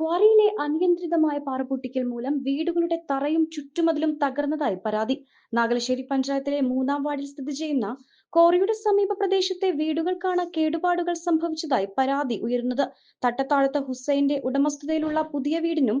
ക്വാറിയിലെ അനിയന്ത്രിതമായ പാറപൊട്ടിക്കൽ മൂലം വീടുകളുടെ തറയും ചുറ്റുമതിലും തകർന്നതായി പരാതി. നാഗലശ്ശേരി പഞ്ചായത്തിലെ മൂന്നാം വാർഡിൽ സ്ഥിതി ചെയ്യുന്ന ക്വാറിയുടെ സമീപ പ്രദേശത്തെ വീടുകൾക്കാണ് കേടുപാടുകൾ സംഭവിച്ചതായി പരാതി ഉയരുന്നത്. തട്ടത്താഴത്ത് ഹുസൈന്റെ ഉടമസ്ഥതയിലുള്ള പുതിയ വീടിനും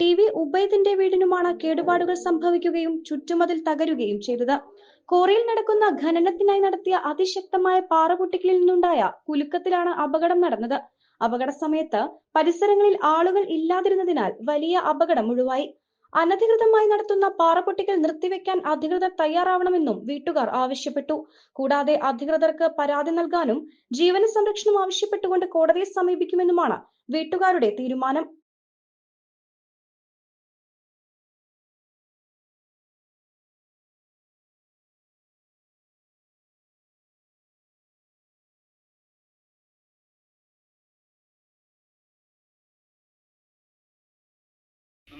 ടി വി ഉബൈദിന്റെ വീടിനുമാണ് കേടുപാടുകൾ സംഭവിക്കുകയും ചുറ്റുമതിൽ തകരുകയും ചെയ്തത്. കോറിയിൽ നടക്കുന്ന ഖനനത്തിനായി നടത്തിയ അതിശക്തമായ പാറപൊട്ടിക്കലിൽ നിന്നുണ്ടായ കുലുക്കത്തിലാണ് അപകടം നടന്നത്. അപകട സമയത്ത് പരിസരങ്ങളിൽ ആളുകൾ ഇല്ലാതിരുന്നതിനാൽ വലിയ അപകടം ഒഴിവായി. അനധികൃതമായി നടത്തുന്ന പാറപൊട്ടിക്കൽ നിർത്തിവെക്കാൻ അധികൃതർ തയ്യാറാവണമെന്നും വീട്ടുകാർ ആവശ്യപ്പെട്ടു. കൂടാതെ അധികൃതർക്ക് പരാതി നൽകാനും ജീവന സംരക്ഷണം ആവശ്യപ്പെട്ടുകൊണ്ട് കോടതിയെ സമീപിക്കുമെന്നുമാണ് വീട്ടുകാരുടെ തീരുമാനം.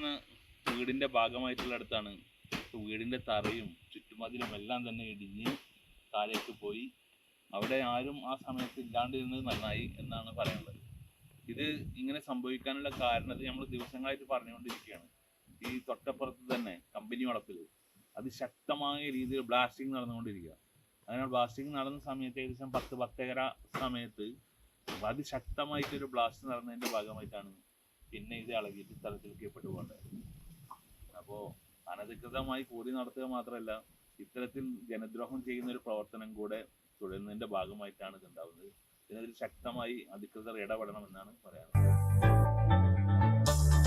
എന്ന വീടിന്റെ ഭാഗമായിട്ടുള്ള അടുത്താണ്. വീടിന്റെ തറയും ചുറ്റുമതിലും എല്ലാം തന്നെ ഇടിഞ്ഞ് താഴേക്ക് പോയി. അവിടെ ആരും ആ സമയത്ത് ഇല്ലാണ്ടിരുന്നത് നന്നായി എന്നാണ് പറയാനുള്ളത്. ഇത് ഇങ്ങനെ സംഭവിക്കാനുള്ള കാരണത് നമ്മൾ ദിവസങ്ങളായിട്ട് പറഞ്ഞുകൊണ്ടിരിക്കുകയാണ്. ഈ തൊട്ടപ്പുറത്ത് തന്നെ കമ്പനി വളപ്പിൽ അത് ശക്തമായ രീതിയിൽ ബ്ലാസ്റ്റിംഗ് നടന്നുകൊണ്ടിരിക്കുക. അങ്ങനെ ബ്ലാസ്റ്റിംഗ് നടന്ന സമയത്ത് ഏകദേശം പത്ത് പത്തേകര സമയത്ത് അതിശക്തമായിട്ടൊരു ബ്ലാസ്റ്റ് നടന്നതിന്റെ ഭാഗമായിട്ടാണ് പിന്നെ ഇത് ഇളകിയിട്ട് സ്ഥലത്തിലേക്ക് പെട്ടുപോകേണ്ടത് അപ്പോൾ അനധികൃതമായി കൂടി നടത്തുക മാത്രമല്ല ഇത്തരത്തിൽ ജനദ്രോഹം ചെയ്യുന്ന ഒരു പ്രവർത്തനം കൂടെ തുടരുന്നതിന്റെ ഭാഗമായിട്ടാണ് ഇത് ഉണ്ടാകുന്നത് ഇതിനെതിരെ ശക്തമായി അധികൃതർ ഇടപെടണമെന്നാണ് പറയാനുള്ളത്.